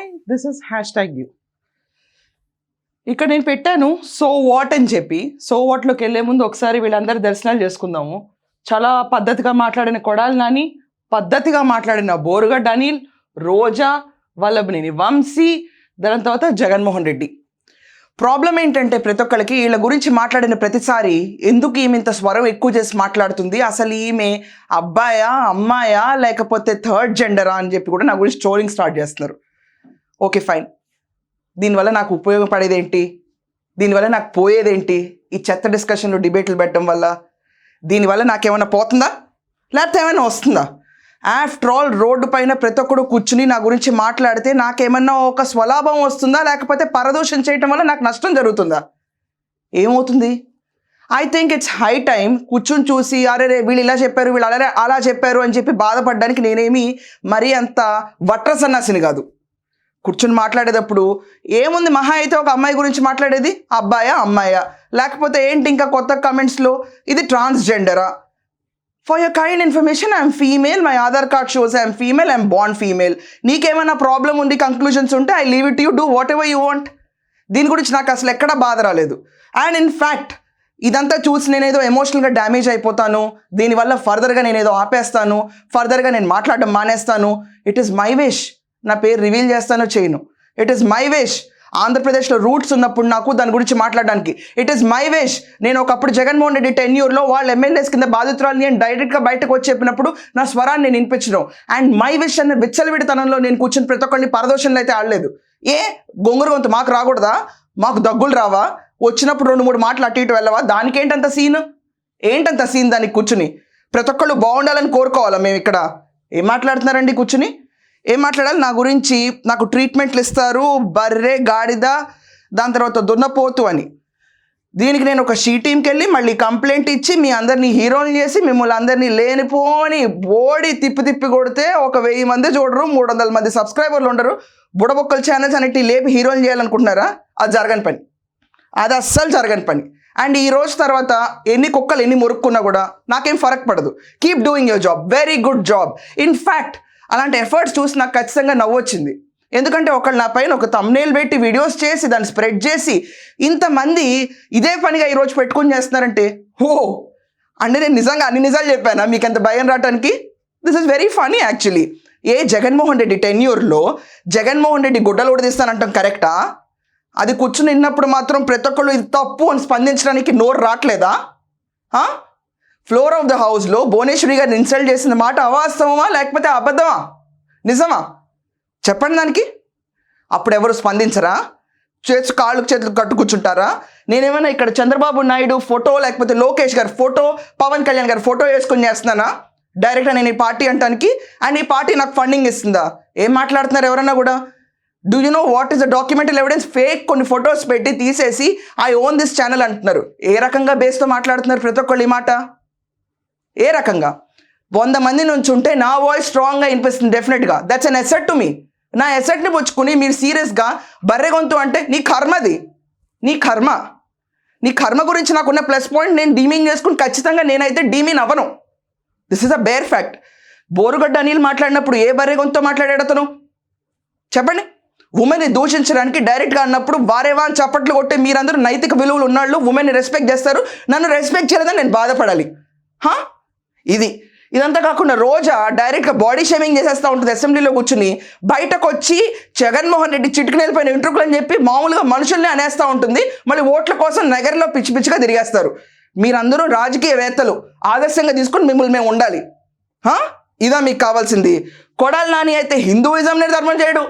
Hi this is hashtag you ఇక్కడ నేను పెట్టాను సో వాట్ అని చెప్పి. సో వాట్లోకి వెళ్ళే ముందు ఒకసారి వీళ్ళందరి దర్శనాలు చేసుకుందాము. చాలా పద్ధతిగా మాట్లాడిన కొడాలి నాని పద్ధతిగా మాట్లాడిన బోరుగడ్డ అనిల్ రోజా వల్లభనేని వంశీ దాని తర్వాత జగన్మోహన్ రెడ్డి. ప్రాబ్లం ఏంటంటే ప్రతి ఒక్కరికి వీళ్ళ గురించి మాట్లాడిన ప్రతిసారి ఎందుకు ఈమె ఇంత స్వరం ఎక్కువ చేసి మాట్లాడుతుంది? అసలు ఈమె అబ్బాయా అమ్మాయా లేకపోతే థర్డ్ జెండరా అని చెప్పి కూడా నా గురించి స్టోరింగ్ స్టార్ట్ చేస్తున్నారు. ఓకే ఫైన్ దీనివల్ల నాకు ఉపయోగపడేది ఏంటి దీనివల్ల నాకు పోయేదేంటి? ఈ చెత్త డిస్కషన్లు డిబేట్లు పెట్టడం వల్ల? దీనివల్ల నాకేమైనా పోతుందా? లేకపోతే ఏమైనా వస్తుందా? ఆఫ్టర్ ఆల్ రోడ్డు పైన ప్రతి ఒక్కడు కూర్చుని నా గురించి మాట్లాడితే నాకేమన్నా ఒక స్వలాభం వస్తుందా? లేకపోతే పరదోషం చేయటం వల్ల నాకు నష్టం జరుగుతుందా? ఏమవుతుంది? I think it's high time కూర్చుని చూసి అరే రే వీళ్ళు ఇలా చెప్పారు వీళ్ళు అలా అలా చెప్పారు అని చెప్పి బాధపడడానికి నేనేమి మరీ అంత వట్ర సన్నాసిని కాదు. కూర్చుని మాట్లాడేటప్పుడు ఏముంది మహా అయితే ఒక అమ్మాయి గురించి మాట్లాడేది? అబ్బాయా అమ్మాయా? లేకపోతే ఏంటి ఇంకా కొత్త కమెంట్స్లో ఇది ట్రాన్స్జెండరా for your kind information I'm female my Aadhaar card shows I'm female I'm bond female నీకేమైనా ప్రాబ్లం ఉంది కంక్లూజన్స్ ఉంటే I leave it you do whatever you want దీని గురించి నాకు అసలు ఎక్కడా బాధ రాలేదు. అండ్ ఇన్ ఫ్యాక్ట్ ఇదంతా చూసి నేనేదో ఎమోషనల్గా డ్యామేజ్ అయిపోతాను. దీనివల్ల ఫర్దర్గా నేనేదో ఆపేస్తాను. ఫర్దర్గా నేను మాట్లాడడం మానేస్తాను. ఇట్ ఈస్ మై విష్ నా పేరు రివీల్ చేస్తానో చేయను. ఇట్ ఈస్ మై వేష్ ఆంధ్రప్రదేశ్లో రూట్స్ ఉన్నప్పుడు నాకు దాని గురించి మాట్లాడడానికి. ఇట్ ఈస్ మై వేష్ నేను ఒకప్పుడు జగన్మోహన్ రెడ్డి టెన్యూర్లో వాళ్ళ ఎమ్మెల్యేస్ కింద బాధితురాలు నేను డైరెక్ట్గా బయటకు వచ్చి చెప్పినప్పుడు నా స్వరాన్ని నేను వినిపించడం అండ్ మై విష్ అన్న విచ్చలవిడితనంలో నేను కూర్చుని ప్రతి ఒక్కరిని పరదోషంలో అయితే ఆడలేదు. ఏ? గొంగురు గొంతు మాకు రాకూడదా? మాకు దగ్గులు రావా? వచ్చినప్పుడు రెండు మూడు మాటలు అటు ఇటు వెళ్ళవా? దానికి ఏంటంత సీన్ ఏంటంత సీన్ దానికి కూర్చుని? ప్రతి ఒక్కళ్ళు బాగుండాలని కోరుకోవాలా మేము ఇక్కడ? ఏం మాట్లాడుతున్నారండి కూర్చుని? ఏం మాట్లాడాలి? నా గురించి నాకు ట్రీట్మెంట్లు ఇస్తారు బర్రె గాడిద దాని తర్వాత దున్నపోతు అని. దీనికి నేను ఒక షీ టీంకి వెళ్ళి మళ్ళీ కంప్లైంట్ ఇచ్చి మీ అందరినీ హీరోని చేసి మిమ్మల్ని అందరినీ లేనిపోని బోడి తిప్పి తిప్పి కొడితే ఒక వెయ్యి మంది చూడరు మూడు వందల మంది సబ్స్క్రైబర్లు ఉండరు. బుడబొక్కల ఛానల్స్ అనేటి లేపి హీరోని చేయాలనుకుంటున్నారా? అది జరగని పని. అది అస్సలు జరగని పని. అండ్ ఈ రోజు తర్వాత ఎన్ని కుక్కలు ఎన్ని మురుక్కున్నా కూడా నాకేం ఫరక్ పడదు. Keep doing your job very good job in fact అలాంటి ఎఫర్ట్స్ చూసి నాకు ఖచ్చితంగా నవ్వొచ్చింది. ఎందుకంటే ఒకళ్ళు నా పైన ఒక తమ్నేల్ పెట్టి వీడియోస్ చేసి దాన్ని స్ప్రెడ్ చేసి ఇంతమంది ఇదే పనిగా ఈరోజు పెట్టుకొని చేస్తున్నారంటే ఓ! అంటే నేను నిజంగా అన్ని నిజాలు చెప్పానా? మీకు ఎంత భయం రావడానికి this is very funny actually ఏ జగన్మోహన్ రెడ్డి టెన్యూర్లో జగన్మోహన్ రెడ్డి గుడ్డలు ఉడదీస్తానంటాం కరెక్టా అది కూర్చుని విన్నప్పుడు మాత్రం ప్రతి ఒక్కళ్ళు ఇది తప్పు అని స్పందించడానికి నోరు రావట్లేదా ఫ్లోర్ ఆఫ్ ద హౌస్లో భువనేశ్వరి గారిని ఇన్సల్ట్ చేసిన మాట అవాస్తవమా లేకపోతే అబద్ధమా? నిజమా? చెప్పండి దానికి. అప్పుడు ఎవరు స్పందించరా? చేతి కాళ్ళు చేతులు కట్టు కూర్చుంటారా? నేనేమైనా ఇక్కడ చంద్రబాబు నాయుడు ఫోటో లేకపోతే లోకేష్ గారి ఫోటో పవన్ కళ్యాణ్ గారి ఫోటో వేసుకొని చేస్తున్నానా? డైరెక్ట్గా నేను ఈ పార్టీ అంటానికి? అండ్ ఈ పార్టీ నాకు ఫండింగ్ ఇస్తుందా? ఏం మాట్లాడుతున్నారు ఎవరన్నా కూడా? Do you know what is the documental evidence fake కొన్ని ఫొటోస్ పెట్టి తీసేసి ఐ ఓన్ దిస్ ఛానల్ అంటున్నారు. ఏ రకంగా బేస్తో మాట్లాడుతున్నారు ప్రతి ఒక్కళ్ళు ఈ మాట? ఏ రకంగా? వంద మంది నుంచి ఉంటే నా వాయిస్ స్ట్రాంగ్గా వినిపిస్తుంది డెఫినెట్గా that's an asset to me నా ఎసెట్ని పుచ్చుకుని మీరు సీరియస్గా బర్రె గొంతు అంటే నీ కర్మది. నీ కర్మ. నీ కర్మ గురించి నాకున్న ప్లస్ పాయింట్ నేను డీమింగ్ చేసుకుని ఖచ్చితంగా నేనైతే డీమిన్ అవ్వను. This is a bare fact Borugadda Anil మాట్లాడినప్పుడు ఏ బర్రె గొంతుతో మాట్లాడాడు అతను? చెప్పండి. ఉమెన్ని దూషించడానికి డైరెక్ట్గా అన్నప్పుడు వారేవా అని చప్పట్లు కొట్టే మీరందరూ నైతిక విలువలు ఉన్నాళ్ళు ఉమెన్ని రెస్పెక్ట్ చేస్తారు. నన్ను రెస్పెక్ట్ చేయలేదని నేను బాధపడాలి. హా ఇది. ఇదంతా కాకుండా రోజా డైరెక్ట్గా బాడీ షేమింగ్ చేసేస్తూ ఉంటుంది అసెంబ్లీలో కూర్చుని. బయటకు వచ్చి జగన్మోహన్ రెడ్డి చిటికనేల పైన ఇంట్రుకులు అని చెప్పి మామూలుగా మనుషుల్ని అనేస్తూ ఉంటుంది. మళ్ళీ ఓట్ల కోసం నగరంలో పిచ్చి పిచ్చిగా తిరిగేస్తారు. మీరందరూ రాజకీయవేత్తలు. ఆదర్శంగా తీసుకొని మిమ్మల్ని మేము ఉండాలి. ఇదా మీకు కావాల్సింది. కొడాల నాని అయితే హిందూయిజంని ధర్మం చేయడు.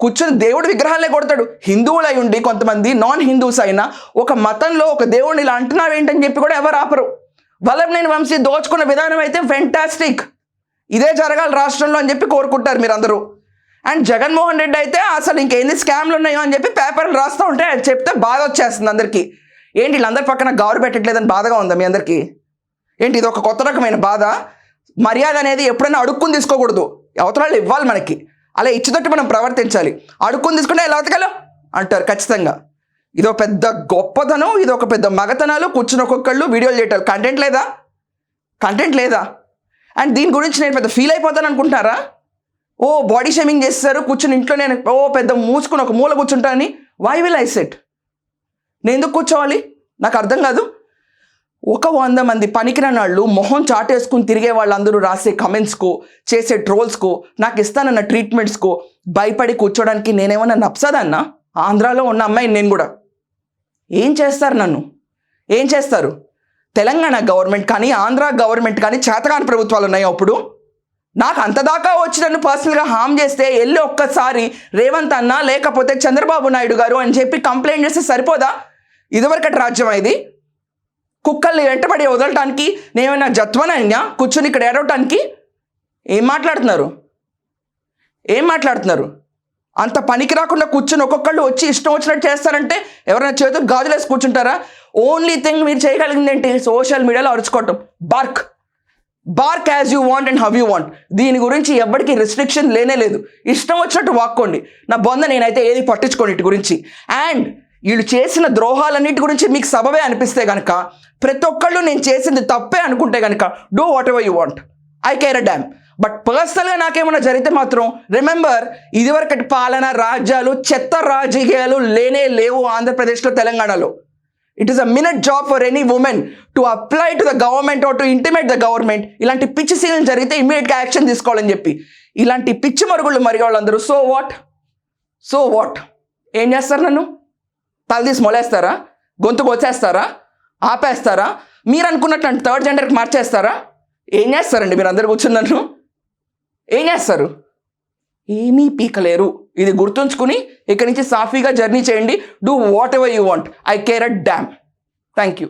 కూర్చొని దేవుడి విగ్రహాలే కొడతాడు. హిందువులు అయి ఉండి కొంతమంది నాన్ హిందూస్ అయినా ఒక మతంలో ఒక దేవుడిని ఇలా అంటున్నారు ఏంటని చెప్పి కూడా ఎవరు ఆపరు. వల్లభనేని వంశీ దోచుకున్న విధానం అయితే ఫెంటాస్టిక్ ఇదే జరగాలి రాష్ట్రంలో అని చెప్పి కోరుకుంటారు మీరందరూ. అండ్ జగన్మోహన్ రెడ్డి అయితే అసలు ఇంకేంది స్కామ్లు ఉన్నాయో అని చెప్పి పేపర్లు రాస్తూ ఉంటే అది చెప్తే బాధ వచ్చేస్తుంది అందరికీ. ఏంటి వీళ్ళందరి పక్కన గౌరు పెట్టట్లేదని బాధగా ఉందా మీ అందరికీ? ఏంటి ఇది ఒక కొత్త రకమైన బాధ? మర్యాద అనేది ఎప్పుడైనా అడుక్కుని తీసుకోకూడదు. అవతరాలు ఇవ్వాలి మనకి. అలా ఇచ్చినట్టు మనం ప్రవర్తించాలి. అడుక్కుని తీసుకుంటే ఎలా బతకాలో? అంటారు ఖచ్చితంగా. ఇదో పెద్ద గొప్పతనం ఇది ఒక పెద్ద మగతనాలు కూర్చుని ఒక్కొక్కళ్ళు వీడియోలు చేయటం. కంటెంట్ లేదా? కంటెంట్ లేదా? అండ్ దీని గురించి నేను పెద్ద ఫీల్ అయిపోతాను అనుకుంటారా ఓ బాడీ షేమింగ్ చేస్తారు కూర్చుని ఇంట్లో నేను ఓ పెద్ద మూసుకుని ఒక మూల కూర్చుంటానని వై విల్ ఐ సెట్ నేను ఎందుకు కూర్చోవాలి? నాకు అర్థం కాదు. ఒక వంద మంది పనికిరాని వాళ్ళు మొహం చాటేసుకుని తిరిగే వాళ్ళందరూ రాసే కమెంట్స్కు చేసే ట్రోల్స్కు నాకు ఇస్తానన్న ట్రీట్మెంట్స్కు భయపడి కూర్చోడానికి నేనేమన్నా నప్సదన్నా ఆంధ్రాలో ఉన్న అమ్మాయిని నేను కూడా. ఏం చేస్తారు నన్ను? ఏం చేస్తారు? తెలంగాణ గవర్నమెంట్ కానీ ఆంధ్ర గవర్నమెంట్ కానీ చేతకాని ప్రభుత్వాలు ఉన్నాయి అప్పుడు? నాకు అంతదాకా వచ్చి నన్ను పర్సనల్గా హామ్ చేస్తే వెళ్ళి ఒక్కసారి రేవంత్ అన్న లేకపోతే చంద్రబాబు నాయుడు గారు అని చెప్పి కంప్లైంట్ చేస్తే సరిపోదా? ఇదివరకటి రాజ్యం ఇది. కుక్కల్ని వెంటబడి వదలటానికి నేమైనా జత్వనైనా కూర్చొని ఇక్కడ ఏడవటానికి ఏం మాట్లాడుతున్నారు? ఏం మాట్లాడుతున్నారు? అంత పనికి రాకుండా కూర్చొని ఒక్కొక్కళ్ళు వచ్చి ఇష్టం వచ్చినట్టు చేస్తారంటే ఎవరైనా చేతులు గాజులేసి కూర్చుంటారా? ఓన్లీ థింగ్ మీరు చేయగలిగింది ఏంటి సోషల్ మీడియాలో అరుచుకోవటం. Bark bark as you want and how you want దీని గురించి ఎవరికి రెస్ట్రిక్షన్ లేనే లేదు. ఇష్టం వచ్చినట్టు వాక్కోండి. నా బొంద నేనైతే ఏది పట్టించుకోండి ఇటు గురించి. అండ్ వీళ్ళు చేసిన ద్రోహాలన్నిటి గురించి మీకు సబవే అనిపిస్తే కనుక ప్రతి ఒక్కళ్ళు నేను చేసింది తప్పే అనుకుంటే కనుక do whatever you want I care a damn but పర్సనల్గా నాకేమన్నా జరిగితే మాత్రం రిమెంబర్ ఇదివరకటి పాలన రాజ్యాలు చెత్త రాజకీయాలు లేనే లేవు ఆంధ్రప్రదేశ్లో తెలంగాణలో. It is a minute job for any women to apply to the government or to intimate the government ఇలాంటి పిచ్చి సీన్లు జరిగితే ఇమీడియట్గా యాక్షన్ తీసుకోవాలని చెప్పి. ఇలాంటి పిచ్చి మరుగుళ్ళు మరి వాళ్ళందరూ సో వాట్ సో వాట్ ఏం చేస్తారు నన్ను? తలదీసి మొలేస్తారా? గొంతు వచ్చేస్తారా? ఆపేస్తారా? మీరు అనుకున్నట్టు థర్డ్ జెండర్కి మార్చేస్తారా? ఏం చేస్తారండి మీరు అందరు కూర్చున్నాను ఏం చేస్తారు? ఏమీ పీకలేరు. ఇది గుర్తుంచుకుని ఇక్కడి నుంచి సాఫీగా జర్నీ చేయండి. Do whatever you want I care at damn thank you